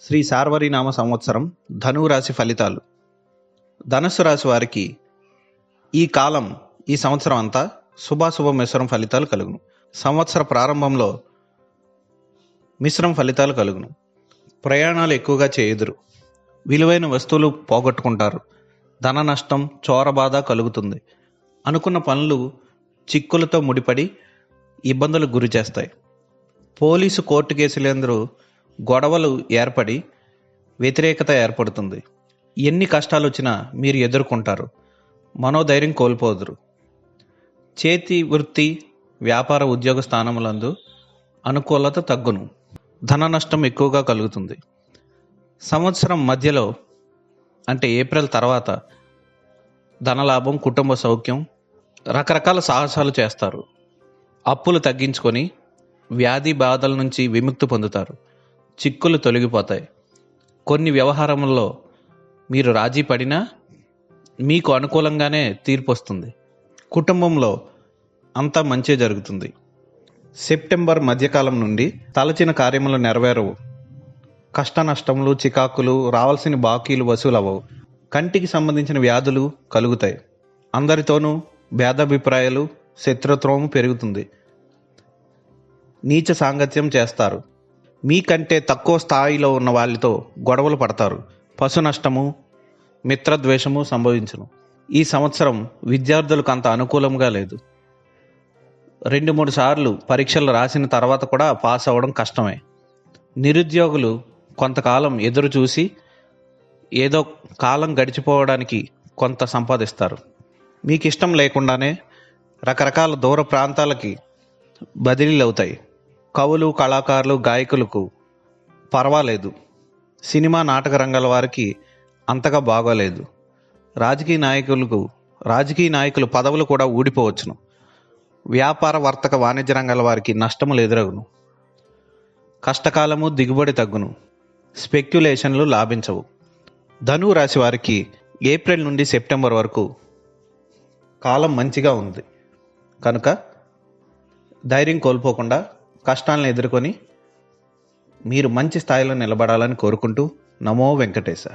శ్రీ సార్వరినామ సంవత్సరం ధనురాశి ఫలితాలు. ధనుసు రాశి వారికి ఈ కాలం ఈ సంవత్సరం అంతా శుభాశుభ మిశ్రమ ఫలితాలు కలుగును. సంవత్సర ప్రారంభంలో మిశ్రం ఫలితాలు కలుగును. ప్రయాణాలు ఎక్కువగా చేయుదురు. విలువైన వస్తువులు పోగొట్టుకుంటారు. ధన నష్టం చోరబాధ కలుగుతుంది. అనుకున్న పనులు చిక్కులతో ముడిపడి ఇబ్బందులకు గురి చేస్తాయి. పోలీసు కోర్టు కేసులందరూ గొడవలు ఏర్పడి వ్యతిరేకత ఏర్పడుతుంది. ఎన్ని కష్టాలు వచ్చినా మీరు ఎదుర్కొంటారు. మనోధైర్యం కోల్పోదురు. చేతి వృత్తి వ్యాపార ఉద్యోగ స్థానములందు అనుకూలత తగ్గును. ధన నష్టం ఎక్కువగా కలుగుతుంది. సంవత్సరం మధ్యలో అంటే ఏప్రిల్ తర్వాత ధనలాభం కుటుంబ సౌఖ్యం రకరకాల సాహసాలు చేస్తారు. అప్పులు తగ్గించుకొని వ్యాధి బాధల నుంచి విముక్తి పొందుతారు. చిక్కులు తొలగిపోతాయి. కొన్ని వ్యవహారంలో మీరు రాజీ పడినా మీకు అనుకూలంగానే తీర్పు వస్తుంది. కుటుంబంలో అంతా మంచి జరుగుతుంది. సెప్టెంబర్ మధ్యకాలం నుండి తలచిన కార్యములు నెరవేరవు. కష్ట నష్టములు చికాకులు రావాల్సిన బాకీలు వసూలవవు. కంటికి సంబంధించిన వ్యాధులు కలుగుతాయి. అందరితోనూ భేదాభిప్రాయాలు శత్రుత్వం పెరుగుతుంది. నీచ సాంగత్యం చేస్తారు. మీకంటే తక్కువ స్థాయిలో ఉన్న వాళ్ళతో గొడవలు పడతారు. పశు నష్టము మిత్రద్వేషము సంభవించును. ఈ సంవత్సరం విద్యార్థులకు అంత అనుకూలంగా లేదు. రెండు మూడు సార్లు పరీక్షలు రాసిన తర్వాత కూడా పాస్ అవ్వడం కష్టమే. నిరుద్యోగులు కొంతకాలం ఎదురు చూసి ఏదో కాలం గడిచిపోవడానికి కొంత సంపాదిస్తారు. మీకు ఇష్టం లేకుండానే రకరకాల దూర ప్రాంతాలకి బదిలీలు అవుతాయి కవులు కళాకారులు గాయకులకు పర్వాలేదు. సినిమా నాటక రంగాల వారికి అంతగా బాగోలేదు. రాజకీయ నాయకులకు రాజకీయ నాయకులు పదవులు కూడా ఊడిపోవచ్చును. వ్యాపార వర్తక వాణిజ్య రంగాల వారికి నష్టములు ఎదురగును. కష్టకాలము దిగుబడి తగ్గును. స్పెక్యులేషన్లు లాభించవు. ధనువు రాశి వారికి ఏప్రిల్ నుండి సెప్టెంబర్ వరకు కాలం మంచిగా ఉంది. కనుక ధైర్యం కోల్పోకుండా కష్టాలను ఎదుర్కొని మీరు మంచి స్థాయిలో నిలబడాలని కోరుకుంటూ నమో వెంకటేశ.